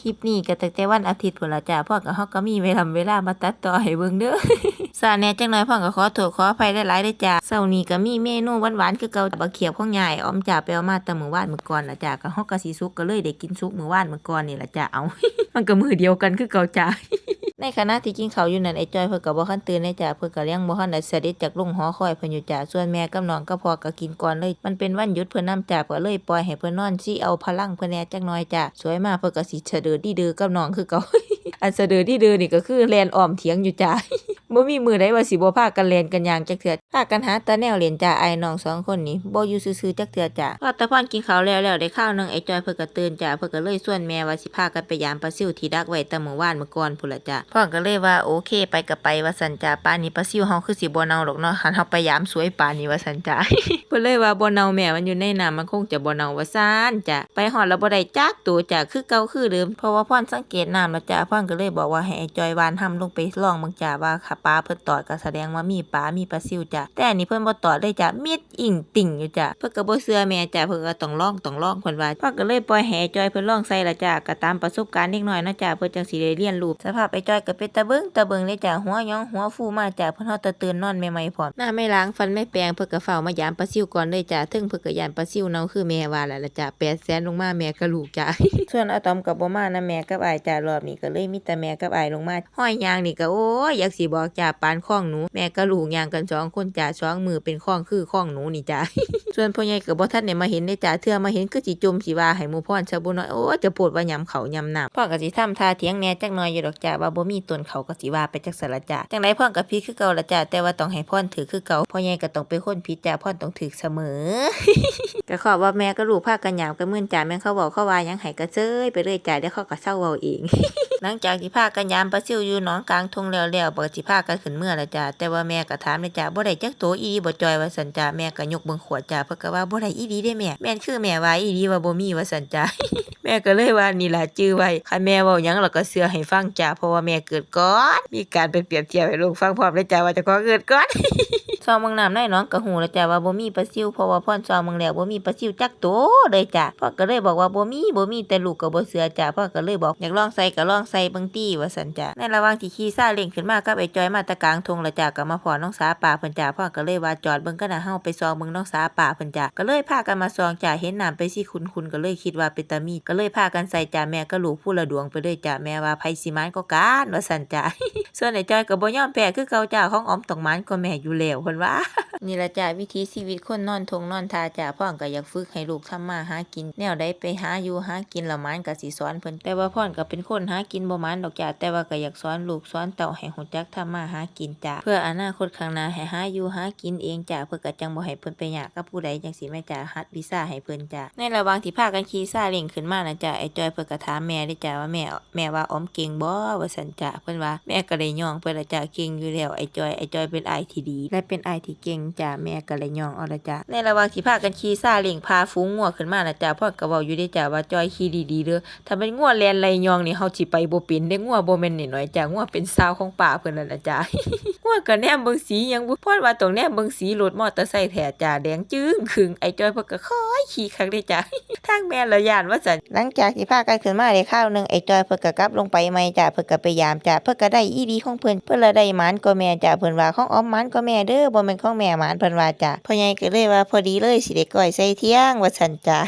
คลิปนี้ก็ตั้งแต่วันอาทิตย์พุ่นละจ้าพ่อกับเฮาก็มีเวลาเวลามาตัดต่อให้เบิ่งเด้อสาแหน่จังหน่อยพ่อก็ขอโทษขออภัยหลายๆเด้อจ้าเช้านี้ก็มีเมนูหวานๆคือเก่าบักเขียบของยายออมจ้าไปเอามาแต่มื้อวานมื้อก่อนละจ้าก็เฮาก็สิสุกก็เลยได้กินสุกมื้อวานมื้อก่อนนี่ละจ้าเอามันก็มื้อเดียวกันคือเก่าจ้า ในขณะที่กินข้าวอยู่นั่นไอ้จอยเพิ่นก็บ่คันตื่นเลยจ้ะเพิ่นก็ยังบ่คันได้เสด็จจากลงหอคอยเพิ่นอยู่จ้ะส่วนแม่กับน้องก็พอก็กินก่อนเลย มันเป็นวันหยุดเพิ่นนำจ้ะก็เลยปล่อยให้เพิ่นนอนสิเอาพลังเพิ่นแหน่จักหน่อยจ้ะสวยมากเพิ่นก็สิเฉดือดีเดือกับน้องคือเก่าอันเสดือดีเดือนี่ก็คือแลนอ้อมเถียงอยู่จ้ะ บ่มีมือใดว่าสิบ่พากันเล่นกันอย่างจักเทื่อพากันหาตาแนวเล่นจ้ะไอ้น้องสองคนนี้บ่อยู่ซื่อๆจักเทื่อจ้ะพอตะพอนกินข้าวแล้วแล้วได้ข้าวนึงไอ้จอยเพิ่นก็ตื่นจ้ะเพิ่นก็เลยชวนแม่ว่าสิพากันไปยามปลาซิวที่ดักไว้แต่มื้อวานเมื้อก่อนพุ่นล่ะจ้ะพ่อก็เลยว่าโอเคไปก็ไปว่าซั่นจ้ะป่านนี้ปลาซิวเฮาคือสิบ่เน่าหรอกเนาะหันเฮาไปยามสวยป่านนี้ว่าซั่นจ้ะเพิ่นเลยว่าบ่เน่าแม่มันอยู่ในน้ำมันคงจะบ่เน่าว่าซั่นจ้ะไปฮอดแล้วบ่ได้จักตัวจ้ะคือเก่าคือเดิมเพราะว่าพ่อนสังเกตน้ำแล้วจ้ะพ่อนก็เลยบอกว่าให้ไอ้จอยวานทำลงไปลองเบิ่งจ้ะว่าค่ะปลาเพิ่นตอดก็แสดงว่ามีปลา มีปลาซิวจ้ะ แต่อันนี้เพิ่นบ่ตอดเลยจ้ะมิดอิ่งติ่งอยู่จ้ะ เพิ่นก็บ่เชื่อแม่จ้ะ เพิ่นก็ต้องลองต้องลองเพิ่นว่าเพ่อนก็เลยปล่อยให้ไอ้จอยเพิ่นลองใส่ละจ้ะก็ตามประสบการณ์เด็กน้อยเนาะจ้ะ เพิ่นจังสิได้เรียนรู้สภาพไอ้จอยก็เป็นตะเบิงตะเบิงเลยจ้ะ หัวหยองหัวฟูมาจ้ะ เพิ่นเฮาตะตื่นนอนใหม่ๆพร้อมหน้าไม่ล้างฟันไม่แปรงเพิ่นก็เฝ้ามายามปลาซิวก่อนเลยจ้ะถึงเพิ่นก็ยานปลาซิวเนาคือแม่ว่าแหละละจ้ะ8แสนลงมาแม่ก็ลูกจ้ะส่วนอะตอมกับบ่มานะแม่กับอายจ้ะรอบนี้ก็เลยมีแต่แม่กับอายลงมาห้อยยางนี่ก็โอ้ยอยากสิบอกจ้ะปานข้องหนู แม่กับลูกยางกันสองคนจ้ะสองมือเป็นข้องคือข้องหนูนี่จ้ะส่วนพ่อใหญ่ก็บ่ทันได้มาเห็นได้จ้ะเทื่อมาเห็นคือสิจมสิว่าให้หมูพ่อนชาวบุน้อยโอ้จะปวดว่ายำเขายำนำพ่อก็สิทำทาเถียงแน่จักหน่อยอยู่ดอกจ้ะว่าบ่มีต้นเขาก็สิว่าไปจักสละจ้ะจังไดพ่อก็ผิดคือเก่าละจ้ะแต่ว่าต้องให้พ่อนถือคือเก่าพ่อใหญ่ก็ต้องเป็นคนผิจ้ะพ่อนต้องถือเสมอก็ขอบว่าแม่ก็ลูกพากันยามกันมื่นจ่าแม่เขาบอกเขาว่ายังไห้ก็เจ้ยไปเรื่อยจ่าเดี๋ยวเขาก็เศร้าเว้าเอง หลังจากที่พากันยามปลาซิวอยู่หนองกลางทงแล้วแล้วเปิดสิพากันขึ้นเมื่อละจ้าแต่ว่าแม่ก็ถามเลยจ้าบ่ได้จักโตอีดีบ่จอยว่าสันจ้าแม่ก็ยกเบิ่งขวดจ้าเพิ่นก็ว่าบ่ได้อีดีได้แม่แม่นคือแม่ว่าอีดีว่าบ่มีว่าสันจ้าแม่ก็เลยว่านี่ล่ะจื้อไว้คันแม่เว้าหยังเราก็เชื่อให้ฟังจ้าเพราะว่าแม่เกิดก่อนมีการไปเปรียบเทียบให้ลูกฟังพร้อมเลยจ้าว่าจะขอเกิดก่อน ซองเมืองน้ำในหน้องกระหูแล้วจ้ะว่าบ่มีปลาซิวเพราะว่าพ่อนซองเมืองแล้วบ่มีปลาซิวจักโตเลยจ้ะพ่อก็เลยบอกว่าบ่มีบ่มีแต่ลูกก็บ่เชื่อจ้ะพ่อก็เลยบอกอยากลองใส่ก็ลองใส่เบิ่งตี้ว่าซั่นจ้ะในระหว่างที่ขี่ซาเล้งขึ้นมากับไอ้จอยมาตะกลางทงแล้วจ้ะก็มาพอน้องสาป่าเพิ่นจ้ะพ่อก็เลยว่าจอดเบิ่งกันนะเฮาไปซองเบิ่งน้องสาป่าเพิ่นจ้ะก็เลยพากันมาซองจ้ะเห็นน้ำไปสิคุณๆก็เลยคิดว่าเป็นตามีก็เลยพากันใส่จ้ะแม่ก็ลูกผู้ละดวงไปเลยจ้ะแม่ว่าไผสิมานก็การว่าซั่นจ้ะส่วนไอ้จอยก็บ่ยอมแพ้คือเก่าจ้ะของออมตองมันก็แม่อยู่แล้วพิ่นว่า นี่ละจ้ะวิถีชีวิตคนนอนทงนอนทาจ้ะพ่อนก็อยากฝึกให้ลูกทำมาหากิน แนวใดไปหาอยู่หากินละมันก็สิสอนเพิ่นแต่ว่าพ่อนก็เป็นคนหากินบ่มันดอกจ้ะแต่ว่าก็อยากสอนลูกสอนเต้าให้ฮู้จักทำมาหากินจ้ะเพื่ออนาคตข้างหน้าให้หาอยู่หากินเองจ้ะเพื่อก็จังบ่ให้เพิ่นไปยากกับผู้ใดจังสิแม่จ้ะฮัดวีซ่าให้เพิ่นจ้ะในระหว่างที่พากันขี่ซาเล้งขึ้นมานะจ้ะไอ้จอยเพิ่นก็ถามแม่ได้จ้ะว่าแม่แม่ว่าออมเก่งบ่ว่าซั่นจ้ะเพิ่นว่าแม่ก็เลยย่องเพิ่นละจ้ะเก่งอยู่แล้วไอ้จอยไอ้จอยเป็นอายที่ดีและเป็นอ้ายที่เก่งจ้ะแม่ก็เลยยองเอาละจ้ะในระหว่างที่พากันขี่ซาเล้งพาฝูงงัวขึ้นมานะจ้ะพ่อก็เว้าอยู่ได้จ้ะว่าจอยขี่ดีๆเด้อถ้าเป็นงัวแลนไหลย่องนี่เฮาสิไปบ่เป็นเด้งัวบ่แม่นน้อยๆจ้ะงัวเป็นสาวของป่าเพิ่นนั่นล่ะจ้ะงัวก็แนมเบิ่งสีหยังบ่พอดว่าตรงแนมเบิ่งสีรถมอเตอร์ไซค์แท้จ้ะแดงจึ้งคึงไอ้จอยเพิ่นก็ค่อยขี่คักเด้จ้ะทางแม่ละย่านว่าซั่นหลังจากที่พากันขึ้นมาได้ข้าวนึงไอ้จอยเพิ่นก็กลับลงไปใหม่จ้ะเพิ่นก็ไปยามจ้ะเพิ่นก็ได้อีดีของเพิ่นเพิ่นละได้หมานก็แม่จ้ะเพิ่นว่าของอ้อมหมานก็แม่เด้อบ่แม่นของแม่หมานเพิ่นว่าจ้ะพ่อใหญ่ก็เลยว่าพอดีเลยสิได้ก้อยใส่เที่ยงว่าซั่นจ้ะ